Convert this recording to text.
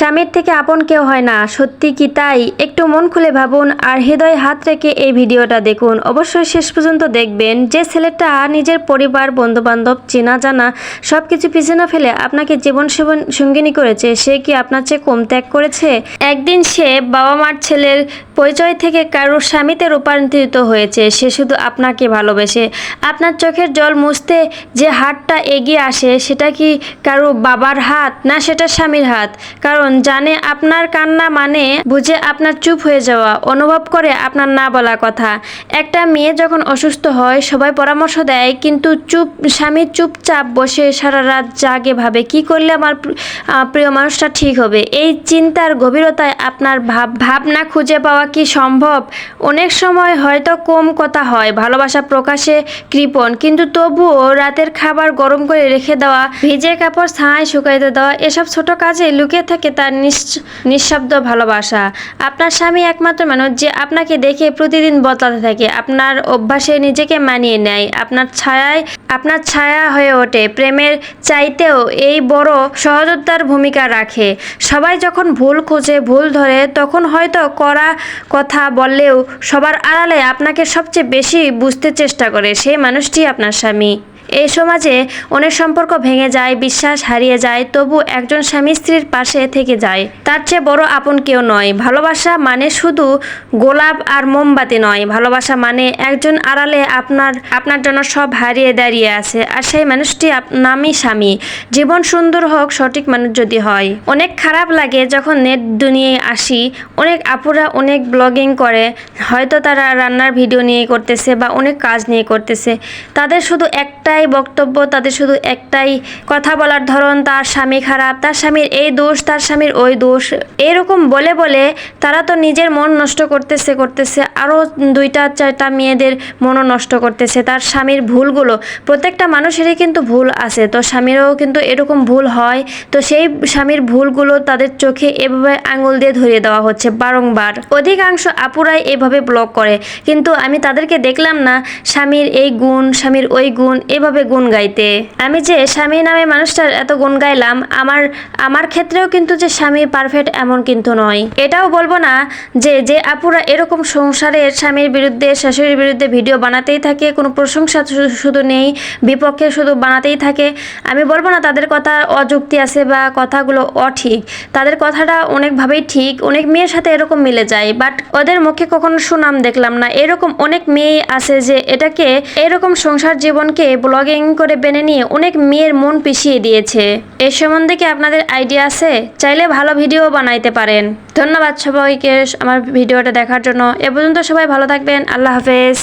স্বামীর থেকে আপন কেউ হয় না। সত্যি কি তাই? একটু মন খুলে ভাবুন আর হৃদয় হাত রেখে এই ভিডিওটা দেখুন। অবশ্যই শেষ পর্যন্ত দেখবেন। যে ছেলেটা নিজের পরিবার, বন্ধুবান্ধব, চেনা জানা সব কিছু পিছনে ফেলে আপনাকে জীবন সঙ্গিনী করেছে, সে কি আপনার চেয়ে কম ত্যাগ করেছে? একদিন সে বাবা মার ছেলের পরিচয় থেকে কারোর স্বামীতে রূপান্তরিত হয়েছে, সে শুধু আপনাকে ভালোবেসে। আপনার চোখের জল মুছতে যে হাতটা এগিয়ে আসে, সেটা কি কারও বাবার হাত? না, সেটা স্বামীর হাত। কারণ জানে আপনার কান্না মানে বুঝে আপনার চুপ হয়ে যাওয়া, অনুভব করে আপনার না বলা কথা। একটা মেয়ে যখন অসুস্থ হয়, সবাই পরামর্শ দেয়, কিন্তু চুপ, স্বামী চুপচাপ বসে সারা রাত জাগে, ভাবে, কি করলে আমার প্রিয় মানুষটা ঠিক হবে? এই চিন্তার গভীরতায় আপনার ভাব, ভাবনা খুঁজে পাওয়া কি সম্ভব? অনেক সময় হয়তো কম কথা হয়, ভালোবাসা প্রকাশে কৃপণ। কিন্তু তবুও রাতের খাবার গরম করে রেখে দেওয়া, ভিজে কাপড় ছায় শুকাইতে দেওয়া, এসব ছোট কাজে লুকিয়ে থাকে তার নিঃশব্দ ভালোবাসা। আপনার স্বামী একমাত্র মানুষ যে আপনাকে দেখে প্রতিদিন বদলাতে থাকে। আপনার অভ্যাসে নিজেকে মানিয়ে নেয়। আপনার ছায়ায়, আপনার ছায়া হয়ে ওঠে। প্রেমের চাইতেও এই বড় সহযোদ্ধার ভূমিকা রাখে। সবাই যখন ভুল খোঁজে, ভুল ধরে, তখন হয়তো করা কথা বললেও সবার আড়ালে আপনাকে সবচেয়ে বেশি বুঝতে চেষ্টা করে সেই মানুষটি আপনার স্বামী। এই সমাজে অনেক সম্পর্ক ভেঙে যায়, বিশ্বাস হারিয়ে যায়, তবু একজন স্বামী স্ত্রীর পাশে থেকে যায়। তার চেয়ে বড় আপন কেউ নয়। ভালোবাসা মানে শুধু গোলাপ আর মোমবাতি নয়। ভালোবাসা মানে একজন আড়ালে আপনার আপনার জন্য সব হারিয়ে দাঁড়িয়ে আছে। আর সেই মানুষটি নামই স্বামী। জীবন সুন্দর হোক, সঠিক মানুষ যদি হয়। অনেক খারাপ লাগে যখন নেট দুনিয়ায় আসি। অনেক আপুরা অনেক ব্লগিং করে। হয়তো তারা রান্নার ভিডিও নিয়ে করতেছে বা অনেক কাজ নিয়ে করতেছে। তাদের শুধু একটাই বক্তব্য, তাদের শুধু একটাই কথা বলার ধরন, তার স্বামী খারাপ, তার স্বামীর এই দোষ, তার স্বামীর ওই দোষ। এরকম বলে বলে তারা তো নিজের মন নষ্ট করতেছে করতেছে। আরও দুইটা, চারটা মেয়েদের মনও নষ্ট করতেছে। তার স্বামীর ভুলগুলো, প্রত্যেকটা মানুষেরই কিন্তু ভুল আছে। তো স্বামীরও কিন্তু এরকম ভুল হয়। তো সেই স্বামীর ভুলগুলো তাদের চোখে এভাবে আঙুল দিয়ে ধরিয়ে দেওয়া হচ্ছে বারংবার। অধিকাংশ আপুরাই এভাবে ব্লগ করে। কিন্তু আমি তাদেরকে দেখলাম না, স্বামীর এই গুণ, স্বামীর ওই গুণ, এভাবে গুণ গাইতে। আমি যে স্বামী নামে মানুষটার এত গুণ গাইলাম, আমার আমার ক্ষেত্রেও কিন্তু যে স্বামী পারফেক্ট এমন কিন্তু নয়। এটাও বলব না যে যে আপুরা এরকম সংসারের স্বামীর বিরুদ্ধে, শাশুড়ির বিরুদ্ধে ভিডিও বানাতেই থাকে, কোনো প্রশংসা শুধু নেই, বিপক্ষে শুধু বানাতেই থাকে। আমি বলব না তাদের কথা অযুক্তি আছে বা কথাগুলো অঠিক। তাদের কথাটা অনেকভাবেই ঠিক, অনেক মেয়ের সাথে এরকম মিলে যায় বাট ওদের মুখে কখনো সুনাম দেখলাম না। এরকম অনেক মেয়ে আছে যে, এটাকে এরকম সংসার জীবনকে ব্লগিং করে বেনে নিয়ে অনেক মেয়ের মন পিছিয়ে দিয়েছে। এ সম্বন্ধে কি আপনাদের আইডিয়া আছে? চাইলে ভালো ভিডিও বানাইতে পারেন। ধন্যবাদ সবাইকে আমার ভিডিওটা দেখার জন্য। এ পর্যন্ত সবাই ভালো থাকবেন। আল্লাহ হাফেজ।